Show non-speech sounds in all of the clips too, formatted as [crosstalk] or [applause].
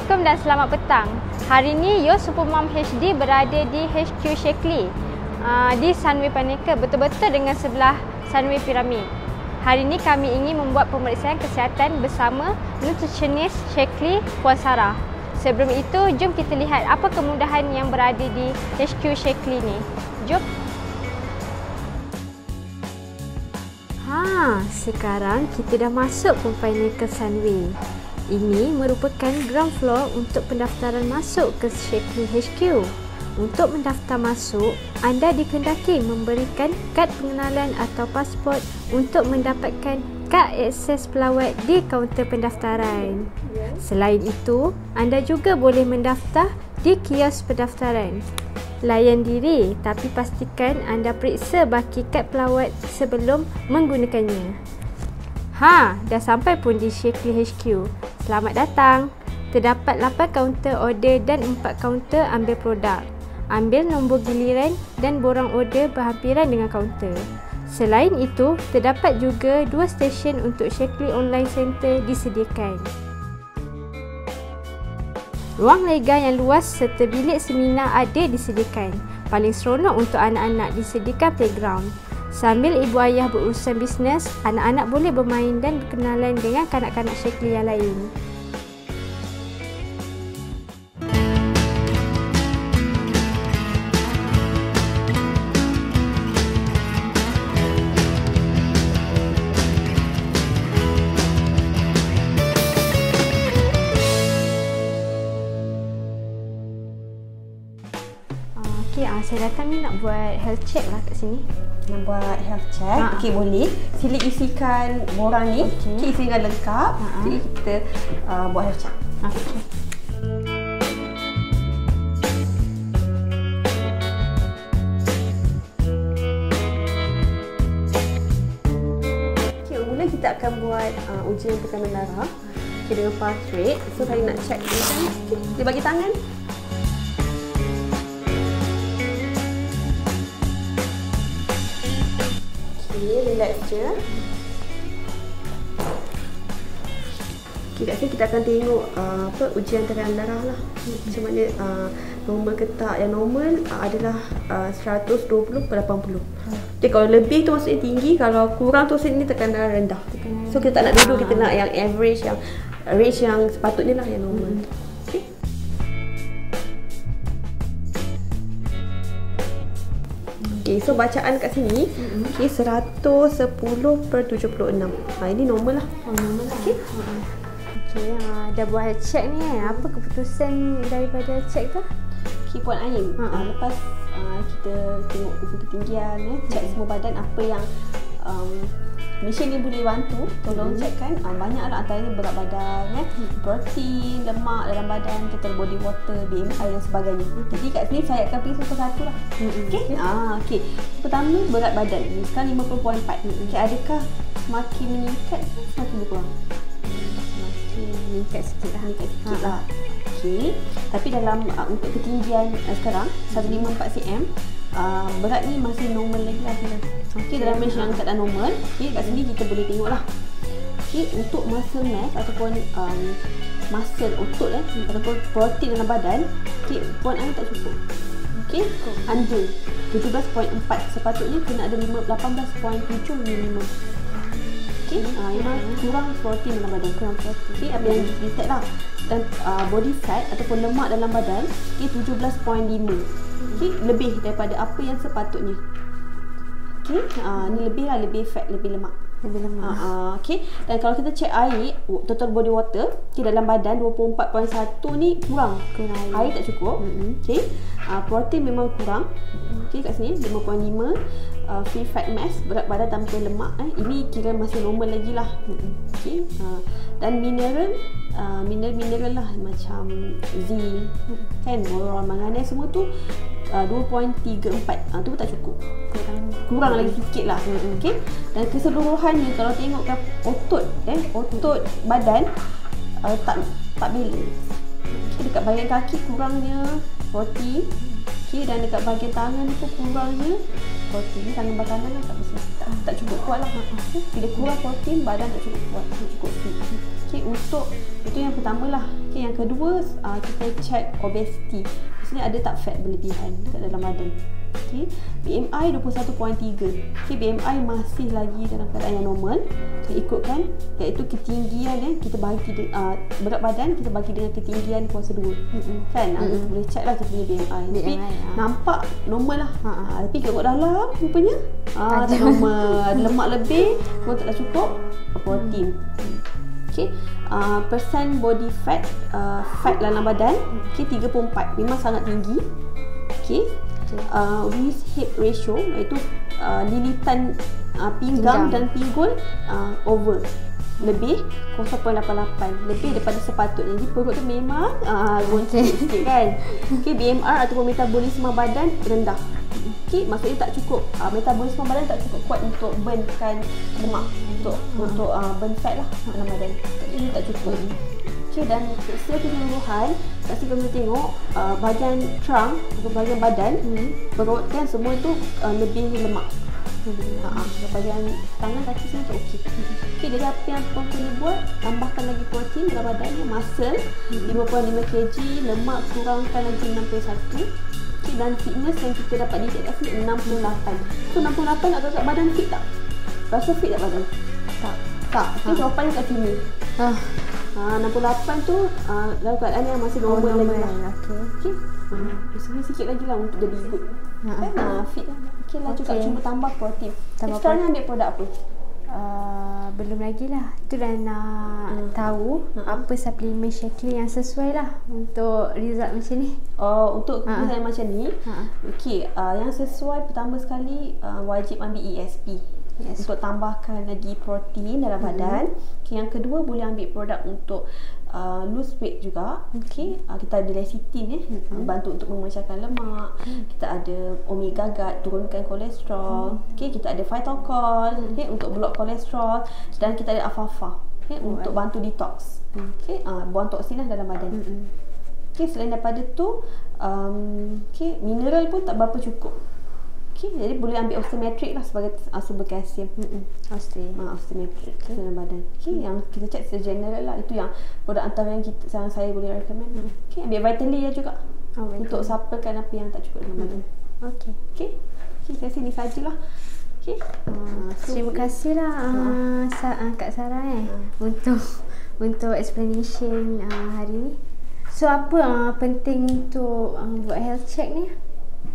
Assalamualaikum dan selamat petang. Hari ini Yo Supermom HD berada di HQ Shakely uh, di Sunway Paneka betul-betul dengan sebelah Sunway Pyramid. Hari ini kami ingin membuat pemeriksaan kesihatan bersama nutritionist Shakely Puan Sarah. Sebelum itu, jom kita lihat apa kemudahan yang berada di HQ Shakely ni. Jom. Ha, sekarang kita dah masuk pun Pinnacle Sunway. Ini merupakan ground floor untuk pendaftaran masuk ke Shakely HQ. Untuk mendaftar masuk, anda dikendaki memberikan kad pengenalan atau pasport untuk mendapatkan kad akses pelawat di kaunter pendaftaran. Selain itu, anda juga boleh mendaftar di kios pendaftaran. Layan diri tapi pastikan anda periksa baki kad pelawat sebelum menggunakannya. Ha, dah sampai pun di Shakely HQ. Selamat datang. Terdapat 8 kaunter order dan 4 kaunter ambil produk. Ambil nombor giliran dan borang order berhampiran dengan kaunter. Selain itu, terdapat juga dua stesen untuk Shakely Online Center disediakan. Ruang lega yang luas serta bilik seminar ada disediakan. Paling seronok untuk anak-anak disediakan playground. Sambil ibu ayah berurusan bisnes, anak-anak boleh bermain dan berkenalan dengan kanak-kanak Shakely yang lain. Saya datang ni nak buat health check lah kat sini. Nak buat health check. Ha. Okey, boleh. Sila isikan borang ni. Okey. Okey, isi dengan lengkap. Ha. Jadi kita uh, buat health check. Ah, Okey. Kita akan buat uh, ujian tekanan darah. Okey, dengan pulse rate. So, saya nak check ni kan. Okay. Dia bagi tangan. Relax je. Okey, kat sini kita akan tengok uh, apa ujian tekanan darah lah. Macam mana uh, normal ke tak. Yang normal uh, adalah uh, 120 per 80. Jadi kalau lebih tu maksudnya tinggi, kalau kurang tu maksudnya tekanan darah rendah. So kita tak nak duduk, kita nak yang average, yang range yang sepatutnya lah yang normal. Okey. Okey, so bacaan kat sini, okey 110 per 76. Ha, ini normal lah. Oh, normal lah. Okey. Okey, uh, dah buat check ni eh. Apa keputusan daripada check tu? Okey, Puan Ain. Ha, ha. Uh, lepas uh, kita tengok ketinggian, eh, check semua badan apa yang um, Mesin ni boleh bantu tolong Hmm. check kan uh, banyak lah antaranya berat badan eh, protein, lemak dalam badan, total body water, BMI dan sebagainya. Jadi kat sini saya akan pergi satu-satu lah. Hmm, Okey. Ah, okey. Pertama berat badan. Ni Sekarang 50.4. Okey, adakah semakin meningkat ke semakin berkurang? Semakin meningkat sikit lah. Meningkat sikit Ha. lah. Okey. Tapi dalam uh, untuk ketinggian uh, sekarang 154 cm Uh, berat ni masih normal lagi lah kira. Okey dalam range yang keadaan normal. Okey kat sini kita boleh tengok lah. Okey untuk muscle mass ataupun um, muscle otot eh ataupun protein dalam badan, okey puan Ain tak cukup. Okey under 17.4 sepatutnya kena ada 5 18.7 minimum. Okey, uh, kurang protein dalam badan, kurang protein. Okey, apa yang detect lah. Dan uh, body fat ataupun lemak dalam badan, okey 17.5. Okey, lebih daripada apa yang sepatutnya. Okey, uh, ni lebih lah, lebih fat, lebih lemak. Lebih lama. Uh, uh, okay. Dan kalau kita check air, total body water, okay, dalam badan 24.1 ni kurang. Kurang air. Air tak cukup. Mm-mm. Okay. Uh, protein memang kurang. Okay, kat sini 5.5. Uh, free fat mass, berat badan tanpa lemak. Eh. Ini kira masih normal lagi lah. Okay. Uh, dan mineral, uh, mineral-mineral lah macam zinc, kan, boron, manganese semua tu uh, 2.34. Uh, tu tak cukup Kurang. kurang lagi sikit lah Mm-mm. okey dan keseluruhannya kalau tengok kan otot eh otot badan uh, tak tak balance okay, dekat bahagian kaki kurangnya protein okey dan dekat bahagian tangan ni pun kurangnya protein tangan bahagian tangan tak mesti tak tak cukup kuat lah. Okay. Bila kurang protein, badan tak cukup kuat, tak cukup fit. Okay, untuk itu yang pertama lah. Okay, yang kedua uh, kita check obesity. Maksudnya ada tak fat berlebihan dekat dalam badan. Okay. BMI 21.3 okay, BMI masih lagi dalam keadaan yang normal Saya ikutkan Iaitu ketinggian eh, Kita bagi uh, Berat badan Kita bagi dengan ketinggian Kuasa 2 mm-hmm. Kan mm-hmm. Boleh check lah Kita punya BMI, BMI Tapi ya. nampak Normal lah ha. uh, Tapi kat dalam Rupanya uh, Tak [laughs] normal Ada lemak lebih Kau tak cukup Protein mm. Okay. Uh, persen body fat uh, Fat dalam badan okay, 34 Memang sangat tinggi. Okay uh, waist hip ratio iaitu uh, lilitan uh, pinggang, pinggang. dan pinggul uh, over lebih 0.88 lebih daripada sepatutnya. Jadi perut tu memang uh, okay. sikit kan. Okay, BMR ataupun metabolisme badan rendah. Okay, maksudnya tak cukup uh, metabolisme badan tak cukup kuat untuk burnkan lemak. Untuk hmm. untuk uh, burn fat lah dalam badan. Jadi tak cukup. Okay, dan secara keseluruhan Pasti kamu tengok uh, Bahagian trunk Atau bahagian badan hmm. Perut kan semua tu uh, Lebih lemak hmm. uh, Bahagian tangan kaki semua tu okey Okay, jadi apa yang kau kena buat Tambahkan lagi protein dalam badan ni Muscle hmm. 55 kg Lemak kurangkan lagi 61 okay, Dan fitness yang kita dapat di kat sini 68 So 68 nak kat badan fit tak? Rasa fit tak badan? Tak Tak, okay, ha. jawapannya kat sini Ah. Ha, 68 tu uh, dalam keadaan yang masih normal, oh, lagi lah. Okey. Okey. Ha, sikit lagi lah untuk jadi good. Ha, kan? Ha, fit lah. Okey lah okay. juga cuba tambah protein. Tambah sekarang ni ambil produk apa? Uh, belum lagi lah. Tu dah nak hmm. tahu hmm. apa suplemen Shaklee yang sesuai lah untuk result macam ni. Oh, untuk ha. result macam ni. Ha. Okey, uh, yang sesuai pertama sekali uh, wajib ambil ESP yes. untuk tambahkan lagi protein dalam mm-hmm. badan. Okay, yang kedua boleh ambil produk untuk uh, lose weight juga. Okay, uh, kita ada lecithin eh, mm-hmm. bantu untuk memecahkan lemak. Mm. Kita ada omega guard turunkan kolesterol. Mm. Okay, kita ada phytocol mm. okay, untuk block kolesterol dan kita ada alfalfa okay, oh, untuk bantu detox. Mm. Okay, uh, buang toksin lah dalam badan. Mm-hmm. Okay, selain daripada tu, um, okay, mineral pun tak berapa cukup. Okay, jadi boleh ambil osteometric lah sebagai uh, sumber kalsium. Hmm. Oste. Ha, osteometric okay. dalam badan. Okay, hmm. yang kita cek secara general lah itu yang produk antara yang kita yang saya boleh recommend. Hmm. Okay, ambil vitamin ya juga. Oh, untuk supplekan apa yang tak cukup dalam hmm. badan. Okay. Okay. Okay, saya sini sajalah. Okay. Uh, so, Terima kasihlah uh, uh, Kak Sarah eh uh. untuk untuk explanation uh, hari ni. So apa uh, penting untuk uh, buat health check ni?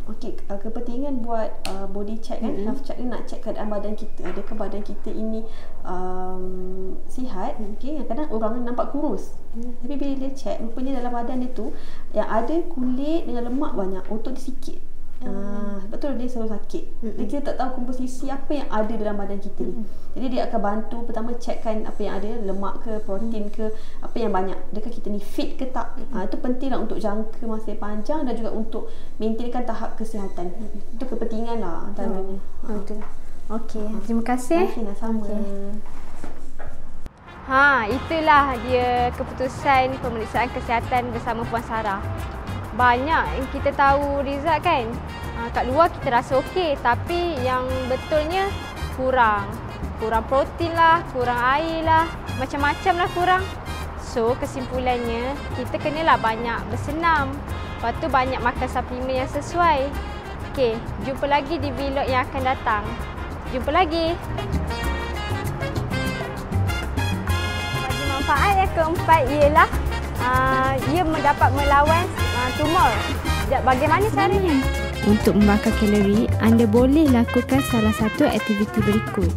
Okey, uh, kepentingan buat uh, body check kan, mm-hmm. health check ni nak check keadaan badan kita. Adakah badan kita ini um, sihat? Okey, kadang orang nampak kurus. Mm. Tapi bila dia check, rupanya dalam badan dia tu yang ada kulit dengan lemak banyak, otot dia sikit. Ah, betul dia selalu sakit. Mm-hmm. Dia kita tak tahu komposisi apa yang ada dalam badan kita ni. Mm-hmm. Jadi dia akan bantu pertama checkkan apa yang ada, lemak ke, protein ke, apa yang banyak. Adakah kita ni fit ke tak? Mm-hmm. Ha, itu pentinglah untuk jangka masa yang panjang dan juga untuk maintainkan tahap kesihatan. Mm-hmm. Itu kepentingan lah antaranya. Ha. Betul. Okey, terima kasih. Terima kasih sama. Okay. Ha, itulah dia keputusan pemeriksaan kesihatan bersama Puan Sarah banyak yang kita tahu result kan. Ha, kat luar kita rasa okey tapi yang betulnya kurang. Kurang protein lah, kurang air lah, macam-macam lah kurang. So kesimpulannya kita kenalah banyak bersenam. Lepas tu banyak makan suplemen yang sesuai. Okey, jumpa lagi di vlog yang akan datang. Jumpa lagi. Bagi manfaat yang keempat ialah uh, ia mendapat melawan tumor. Bagaimana caranya? Untuk membakar kalori, anda boleh lakukan salah satu aktiviti berikut.